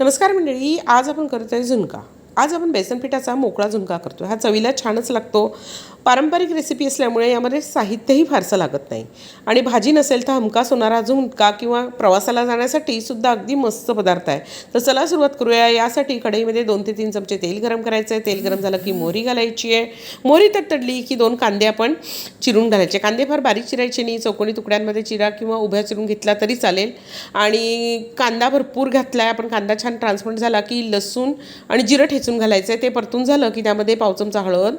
नमस्कार मंडळी आज आपण करत आहे झुणका. आज आपण बेसन पिठाचा मोकळा झुणका करतो हा चवीला छानच लागतो. पारंपरिक रेसिपी असल्यामुळे यामध्ये साहित्यही फारसं लागत नाही. आणि भाजी नसेल तर हमखास होणारा झुणका किंवा प्रवासाला जाण्यासाठी सुद्धा अगदी मस्त पदार्थ आहे. तर चला सुरुवात करूया. यासाठी कढईमध्ये दोन ते तीन चमचे तेल गरम करायचं आहे तेल गरम झालं की मोहरी घालायची आहे. मोहरी तडतडली की दोन कांदे आपण चिरून घालायचे. कांदे फार बारीक चिरायचे नाही. चौकोनी तुकड्यांमध्ये चिरा किंवा उभ्या चिरून घेतला तरी चालेल. आणि कांदा भरपूर घातला आहे आपण कांदा छान ट्रान्सपरंट झाला की लसूण आणि जिरं ठेचून घालायचं आहे ते परतून झालं की त्यामध्ये पाव चमचा हळद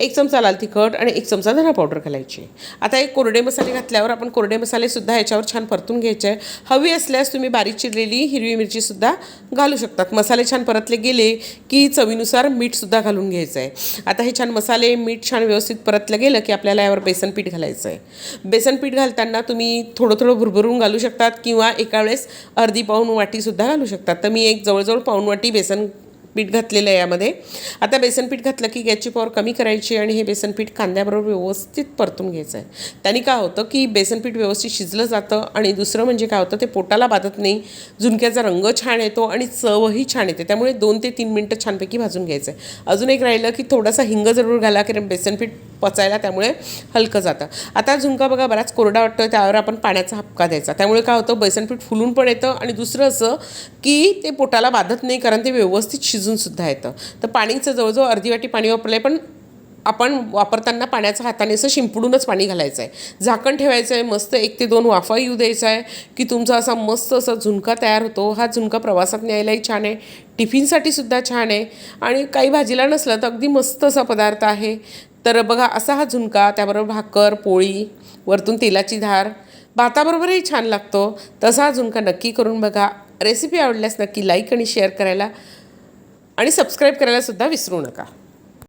एक चमचा लाल तिखट आणि एक चमचा धना पावडर घालायची. आता एक कोरडे मसाले घातल्यावर आपण कोरडे मसालेसुद्धा याच्यावर छान परतून घ्यायचे. आहे हवी असल्यास तुम्ही बारीक चिरलेली हिरवी मिरचीसुद्धा घालू शकतात. मसाले छान परतले गेले की चवीनुसार मीठसुद्धा घालून घ्यायचं आहे आता हे छान मसाले मीठ छान व्यवस्थित परतलं गेलं की आपल्याला यावर बेसन पीठ घालायचं आहे बेसन पीठ घालताना तुम्ही थोडं थोडं भुरभरून घालू शकतात किंवा एका वेळेस अर्धी पाऊण वाटीसुद्धा घालू शकतात. तर मी एक जवळजवळ पाऊण वाटी बेसन पीठ घातलेलं आहे यामध्ये. आता बेसनपीठ घातलं की गॅसची पॉवर कमी करायची आणि हे बेसनपीठ कांद्याबरोबर व्यवस्थित परतून घ्यायचं आहे त्याने काय होतं की बेसनपीठ व्यवस्थित शिजलं जातं आणि दुसरं म्हणजे काय होतं ते पोटाला बाधत नाही झुणक्याचा रंग छान येतो आणि चवही छान येते. त्यामुळे दोन ते तीन मिनटं छानपैकी भाजून घ्यायचं आहे अजून एक राहिलं की थोडासा हिंग जरूर घाला कारण बेसनपीठ पचायला त्यामुळे हलकं जातं. आता झुणका बघा बराच कोरडा वाटतो त्यावर आपण पाण्याचा हपका द्यायचा. त्यामुळे काय होतं बेसनपीठ फुलून पण येतं आणि दुसरं असं की ते पोटाला बाधत नाही कारण ते व्यवस्थित शिजूनसुद्धा येतं. तर पाणीचं जवळजवळ अर्धी वाटी पाणी वापरलं आहे पण आपण वापरताना पाण्याचा हाताने असं शिंपडूनच पाणी घालायचं आहे झाकण ठेवायचं आहे मस्त एक ते दोन वाफा येऊ द्यायचा आहे की तुमचा असा मस्त असा झुणका तयार होतो. हा झुणका प्रवासात न्यायलाही छान आहे टिफिनसाठी सुद्धा छान आहे आणि काही भाजीला नसलं तर अगदी मस्त असा पदार्थ आहे. तर बघा असा हा झुणका त्याबरोबर भाकर पोळी वरतून तेलाची धार भाताबरोबरही छान लागतो. तसा हा झुणका नक्की करून बघा. रेसिपी आवडल्यास नक्की लाईक आणि शेअर करायला आणि सबस्क्राईब करायला सुद्धा विसरू नका.